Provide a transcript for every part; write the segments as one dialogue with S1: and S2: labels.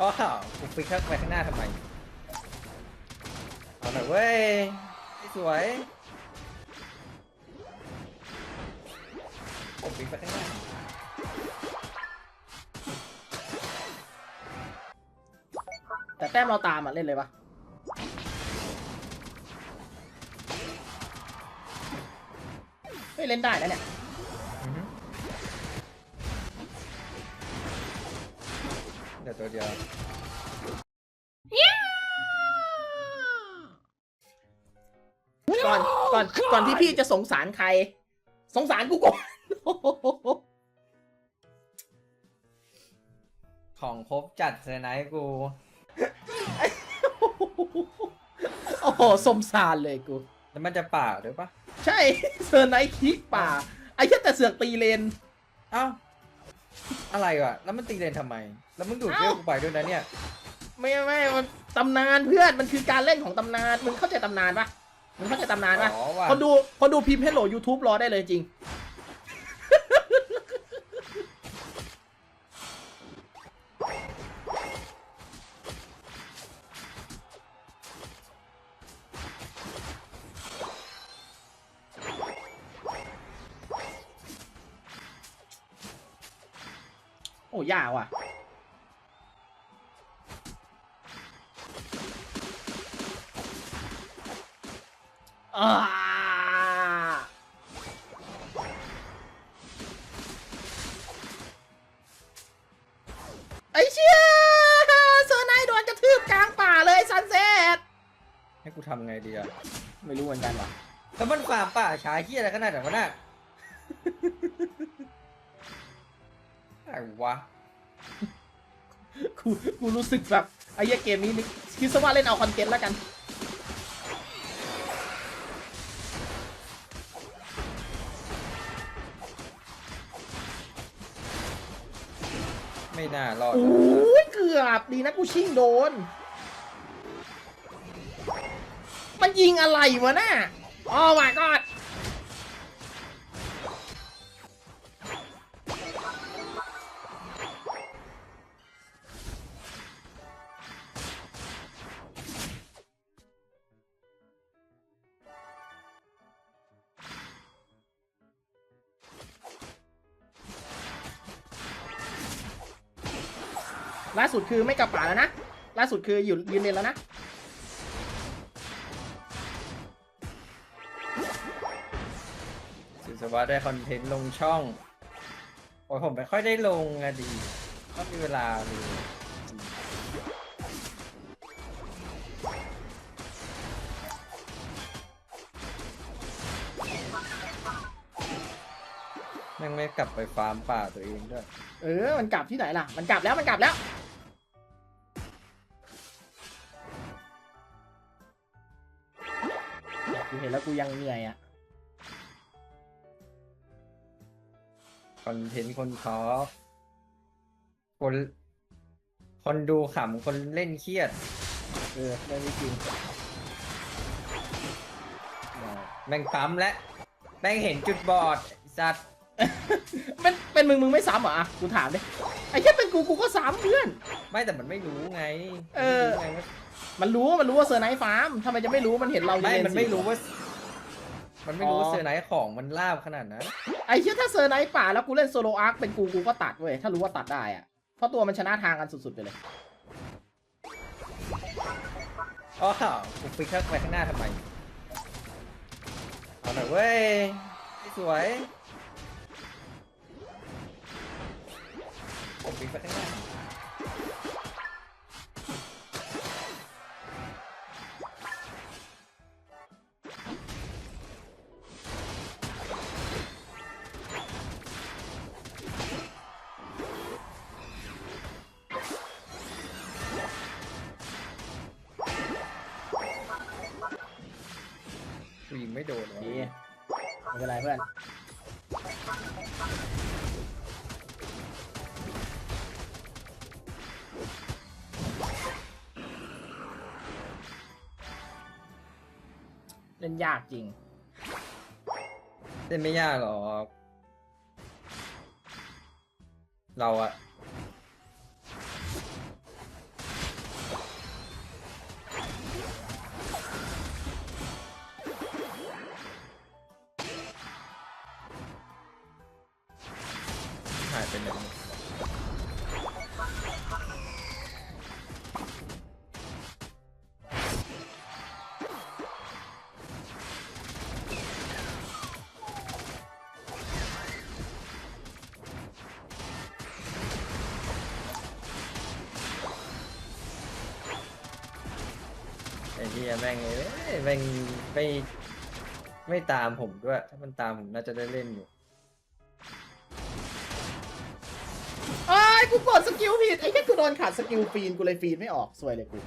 S1: อ๋อกูฟิกข้างไปข้างหน้าทำไม เอาหน่อยเว้ยไม่สวย ผมฟิกไปข้างหน้า
S2: แต่แต้มเราตามอะ เล่นเลยปะเฮ้ย เล่นได้นะเนี่ย
S1: เดี๋ยวตัวเดียว
S2: ก่อนก่อนก่อนที่พี่จะสงสารใคร สงสารกูก่อน
S1: ของครบจัดเลยนะให้กู
S2: โอ้โหสมสารเลยกู
S1: แล้วมันจะป่าด้วยปะ
S2: ใช่เซอร์ไนท์คิกป่า ไอ้แค่แต่เสือกตีเลน
S1: เอ้า อะไรวะแล้วมันตีเลนทำไม แล้วมึงดูดเลือดกูไปด้วยนะเนี่ย
S2: ไม่ไม่มันตำนานเพื่อนมันคือการเล่นของตำนานมึงเข้าใจตำนานปะมึงเข้าใจตำนานปะ
S1: อ๋อว่ะ
S2: คนดูคนดูพิมพ์ให้โหล YouTube รอได้เลยจริง อ้ยากว่ะอ่าไอ้เชี่ยเซอร์ไนท์โดนกระทืบกลางป่าเลยซันเซ็ต
S1: ให้กูทำไงดีอะ
S2: ไม่รู้เหมือนกันว่ะ
S1: แล้วมันความป่าช้าเฮียอะไรขนาดนั้นวะน่ะ อะไรวะ
S2: กูกูรู้สึกแบบไอ้เหี้ยเกมนี้นี่คิดซะว่าเล่นเอาคอนเทนต์แล้วกัน
S1: ไม่น่ารอด
S2: โอ้ยเกือบดีนะกูชิงโดน มันยิงอะไรวะน่ะอ๋อ my god ล่าสุดคือไม่กลับป่าแล้วนะ ล่าสุดคืออยู่ยืนเลนแล้วนะ
S1: สิสวัสดิ์ได้คอนเทนต์ลงช่องโอ้ยผมไม่ค่อยได้ลงอะดีก็มีเวลาเลยแม่งไม่กลับไปฟาร์มป่าตัวเองด้วย
S2: เออ มันกลับที่ไหนล่ะ มันกลับแล้ว มันกลับแล้ว ห็นแล้วกูยังเหนื่อยอะ
S1: คอนเทนต์คนท้อคน คนดูขำคนเล่นเครียด
S2: เออเรื่องนี้จริง
S1: แม่งปั๊มและแม่งเห็นจุดบอดไอ้สัตว์
S2: เป็นเป็นมึงมึงไม่ซ้ำเหรออะกูถามดิไอ้แค่เป็นกูกูก็ซ้ำเพื่อน
S1: ไม่แต่มันไม่รู้ไง
S2: เออ
S1: ไม่รู้ไงว่า
S2: มันรู้มันรู้ว่าเซอร์ไนท์ฟาร์มทำไมจะไม่รู้มันเห็นเรา
S1: ไม่
S2: ยื
S1: มันไม่รู้ว่า มันไม่รู้
S2: อ๋อ
S1: ว่าเซอร์ไนท์ของมันลาบขนาดนั้น
S2: ไอ้เชี่ยถ้าเซอร์ไนท์ป่าแล้วกูเล่นโซโลอาร์คเป็นกูกูก็ตัดเว้ยถ้ารู้ว่าตัดได้อะเพราะตัวมันชนะทางกันสุดๆไปเลย
S1: อ๋อกูฟิกข้างไปข้างหน้าทำไม เอาหน่อยเว้ยไม่สวยผมฟิกไปข้างหน้า โดน
S2: ดี
S1: วะ
S2: ไม่เป็นไรเพื่อนเล่นยากจริง
S1: เล่นไม่ยากหรอก เราอะ ไปไหนหมดไอ้ที่แม่งเอ้ยแม่งไม่ไม่ตามผมด้วย ถ้ามันตามผมน่าจะได้เล่นอยู่า
S2: ยกูกดสกิลผิดไอ้แค่กูโดนขาดสกิลฟีนกูเลยฟีนไม่ออกสวยเลยกู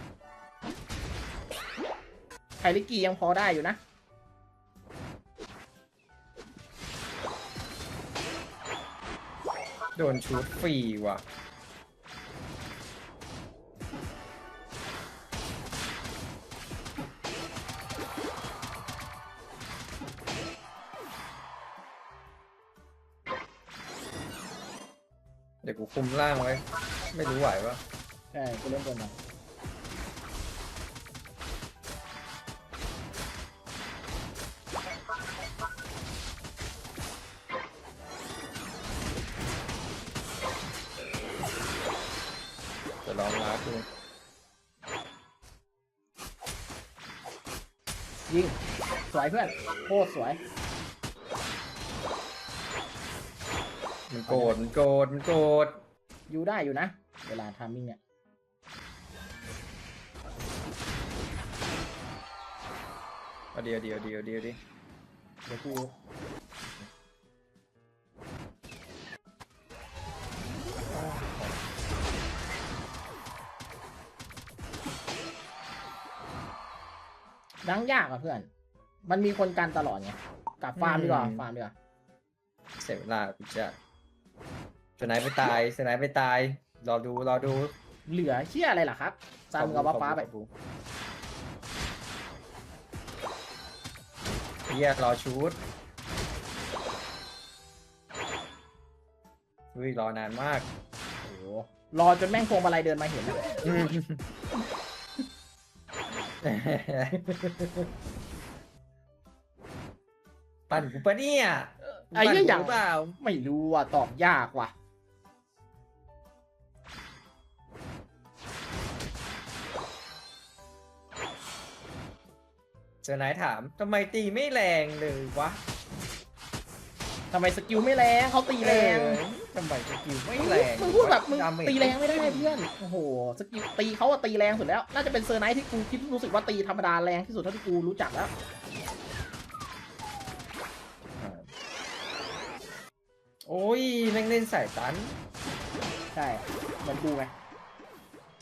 S2: ไคลิกียังพอได้อยู่นะ
S1: โดนชูดฟรีว่ะ ดี๋ยวกูคุมล่างไว้ ไม่รู้ไหวปะ
S2: ใช่กูเล่นบนมา
S1: จะลองลาดู
S2: ยิง สวยเพื่อน โคตรสวย
S1: มันโกรธมันโกรธมันโกรธ
S2: อยู่ได้อยู่นะ เวลาทามมิ่งเนี่ย
S1: เอาเดียวเดียวเดียวเดียวดิ
S2: เดี๋ยวกูดังยากอะเพื่อน มันมีคนกันตลอดไงกลับฟาร์มดีกว่า ฟาร์มดีกว่า
S1: เสียเวลากูจะ สไนป์ไปตายสไนป์ไปตาย รอดู รอดู
S2: เหลือเชี่ยอะไรล่ะครับซามกับว่าฟ้าไป
S1: เฮียรอชูดอุ้ยรอนานมาก
S2: โอ้โหรอจนแม่งพวงมาลัยเดินมาเห็นอะ
S1: ปั่นกูปะเนี่ย
S2: ไอ้เหี้ย
S1: ปั่นกู
S2: อย่าง
S1: หรือเปล่า
S2: ไม่รู้อะ ตอบยากว่ะ
S1: เจอไหนายถามทำไมตีไม่แรงเลยวะ
S2: ทำไมสกิลไม่แรงเขาตีแรง
S1: เออทำไมสกิลไม่แรง
S2: มึงพูดแบบมึง
S1: ดาเจ
S2: ตีแรงไม่ได้เพื่อนโอ้โหสกิลตีเขาอะตีแรงสุดแล้ว น่าจะเป็นเซอร์ไนท์ที่กูคิดรู้สึกว่าตีธรรมดาแรงที่สุดเท่าที่กูรู้จักแล้ว
S1: โอ้ยแม่งเล่นสายตัน
S2: ใช่เหมือนกูไง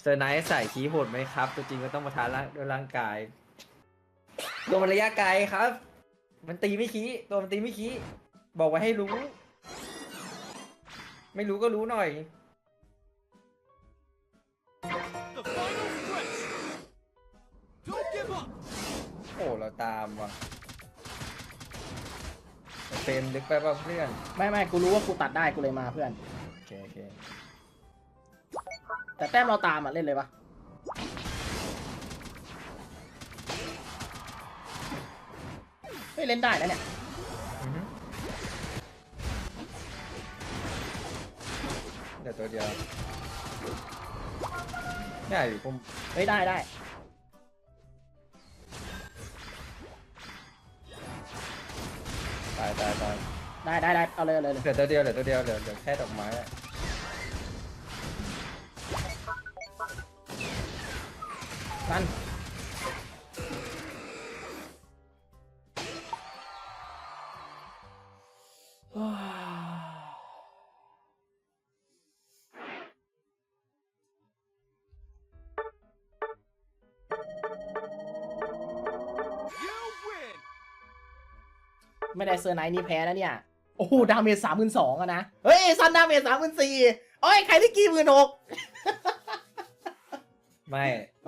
S1: เซอร์ไนท์ใส่คีย์โหดไหมครับ ตัวจริงก็ต้องมาทานร่างด้วยร่างกาย ตัวมันระยะไกลครับ มันตีไม่คีย์ตัวมันตีไม่คีย์บอกไว้ให้รู้ ไม่รู้ก็รู้หน่อย
S3: The final stretch. Don't give up.
S1: โอ้เราตามว่ะเฟรมลึกไปป่ะเพื่อน
S2: ไม่ไม่กูรู้ว่ากูตัดได้กูเลยมาเพื่อน
S1: โอเคโอเค
S2: แต่แต้มเราตามอะเล่นเลยปะ ฮ้ยเล่นได้นะเนี่ย
S1: อือฮึเดี๋ยวตัวเดียวได้อยู่ผม
S2: เฮ้ยได้ได้
S1: ตายตายตาย
S2: ได้ได้ได้เอาเลยเอาเลยเลย
S1: เหลือตัวเดียวเหลือตัวเดียวเหลือเหลือแค่ดอกไม้อะ
S2: ไม่ได้เซอร์ไนท์นี่แพ้แล้วเนี่ย โอ้โห ดาเมจสามหมื่นสองอะนะ เฮ้ย ซันดาเมจสามหมื่นสี่โอ้ย ใครที่กี่หมื่นหก
S1: ไม่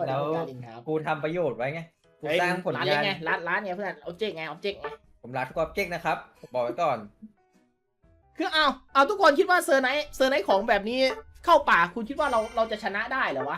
S1: แล้ว
S2: การินครับ
S1: กูทำประโยชน์ไว้ไง กู
S2: เฮ้ย
S1: สร้างผล
S2: ร้าน
S1: งา
S2: เล็ก
S1: น
S2: ไงร้านร้านไงเพื่อนเอาเจ๊กไงเอาเจ๊กไง
S1: ผมรักทุกความเก่งนะครับผมบอกไว้ก่อน
S2: คือเอาเอาทุกคนคิดว่าเซอร์ไนท์เซอร์ไนท์ของแบบนี้เข้าป่าคุณคิดว่าเราเราจะชนะได้เหรอวะ